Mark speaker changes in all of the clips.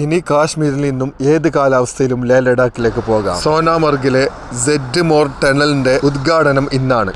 Speaker 1: ഇനി കാശ്മീരിൽ നിന്നും ഏത് കാലാവസ്ഥയിലും ലേ ലഡാക്കിലേക്ക് പോകാം. സോനാമർഗിലെ സെഡ് മോർ ടണലിന്റെ ഉദ്ഘാടനം ഇന്നാണ്.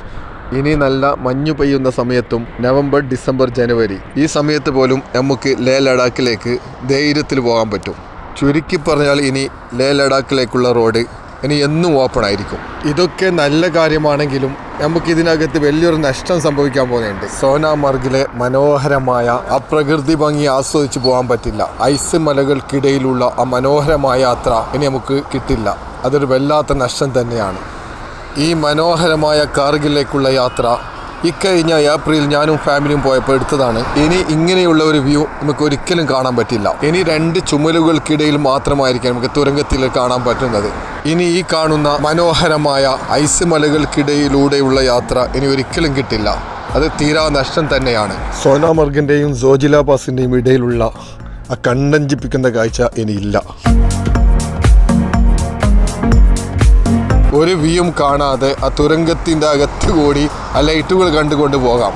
Speaker 1: ഇനി നല്ല മഞ്ഞു പെയ്യുന്ന സമയത്തും നവംബർ ഡിസംബർ ജനുവരി. ഈ സമയത്ത് പോലും നമുക്ക് ലേ ലഡാക്കിലേക്ക് ധൈര്യത്തിൽ പോകാൻ പറ്റും. ചുരുക്കി പറഞ്ഞാൽ ഇനി ലേ ലഡാക്കിലേക്കുള്ള റോഡ് ഇനി എന്നും ഓപ്പൺ ആയിരിക്കും. ഇതൊക്കെ നല്ല കാര്യമാണെങ്കിലും നമുക്ക് ഇതിനകത്ത് വലിയൊരു നഷ്ടം സംഭവിക്കാൻ പോകുന്നുണ്ട്. സോനാമർഗിലെ മനോഹരമായ ആ പ്രകൃതി ഭംഗി ആസ്വദിച്ചു പോകാൻ പറ്റില്ല. ഐസ് മലകൾക്കിടയിലുള്ള ആ മനോഹരമായ യാത്ര ഇനി നമുക്ക് കിട്ടില്ല. അതൊരു വല്ലാത്ത നഷ്ടം തന്നെയാണ്. ഈ മനോഹരമായ കാർഗിലേക്കുള്ള യാത്ര ഇക്കഴിഞ്ഞ ഏപ്രിൽ ഞാനും ഫാമിലിയും പോയപ്പോൾ എടുത്തതാണ്. ഇനി ഇങ്ങനെയുള്ള ഒരു വ്യൂ നമുക്ക് ഒരിക്കലും കാണാൻ പറ്റില്ല. ഇനി രണ്ട് ചുമലുകൾക്കിടയിൽ മാത്രമായിരിക്കും നമുക്ക് തുരങ്കത്തിൽ കാണാൻ പറ്റുന്നത്. ഇനി ഈ കാണുന്ന മനോഹരമായ ഐസ് മലകൾക്കിടയിലൂടെയുള്ള യാത്ര ഇനി ഒരിക്കലും കിട്ടില്ല. അത് തീരാ നഷ്ടം തന്നെയാണ്. സോനാമർഗിന്റെയും സോജില പാസിന്റെയും ഇടയിലുള്ള ആ കണ്ടഞ്ചിപ്പിക്കുന്ന കാഴ്ച ഇനിയില്ല ഒരു വ്യൂയും കാണാതെ ആ തുരങ്കത്തിന്റെ അകത്ത് കൂടി ആ ലൈറ്റുകൾ കണ്ടുകൊണ്ട് പോകാം.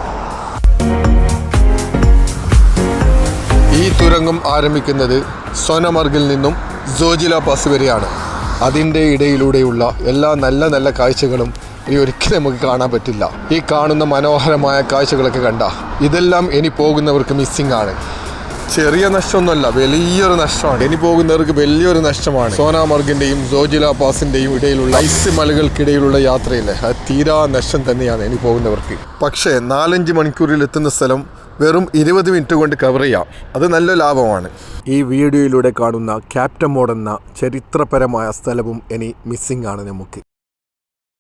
Speaker 1: ഈ തുരങ്കം ആരംഭിക്കുന്നത് സോനമർഗിൽ നിന്നും സോജില പാസ് വരെയാണ്. അതിന്റെ ഇടയിലൂടെയുള്ള എല്ലാ നല്ല നല്ല കാഴ്ചകളും ഇനി ഒരിക്കലും നമുക്ക് കാണാൻ പറ്റില്ല. ഈ കാണുന്ന മനോഹരമായ കാഴ്ചകളൊക്കെ കണ്ട. ഇതെല്ലാം ഇനി പോകുന്നവർക്ക് മിസ്സിംഗ് ആണ്. ചെറിയ നഷ്ടമൊന്നുമല്ല വലിയൊരു നഷ്ടമാണ്. ഇനി പോകുന്നവർക്ക് വലിയൊരു നഷ്ടമാണ്. സോനാമർഗിന്റെയും സോജില പാസിന്റെയും ഇടയിലുള്ള ഐസ് മലകൾക്കിടയിലുള്ള യാത്രയില്ലേ അത് തീരാ നഷ്ടം തന്നെയാണ് ഇനി പോകുന്നവർക്ക്. പക്ഷേ നാലഞ്ച് മണിക്കൂറിൽ എത്തുന്ന സ്ഥലം വെറും ഇരുപത് മിനിറ്റ് കൊണ്ട് കവർ ചെയ്യാം. അത് നല്ല ലാഭമാണ്. ഈ വീഡിയോയിലൂടെ കാണുന്ന ക്യാപ്റ്റൻ മോഡ് എന്ന ചരിത്രപരമായ സ്ഥലവും ഇനി മിസ്സിംഗ് ആണ് നമുക്ക്.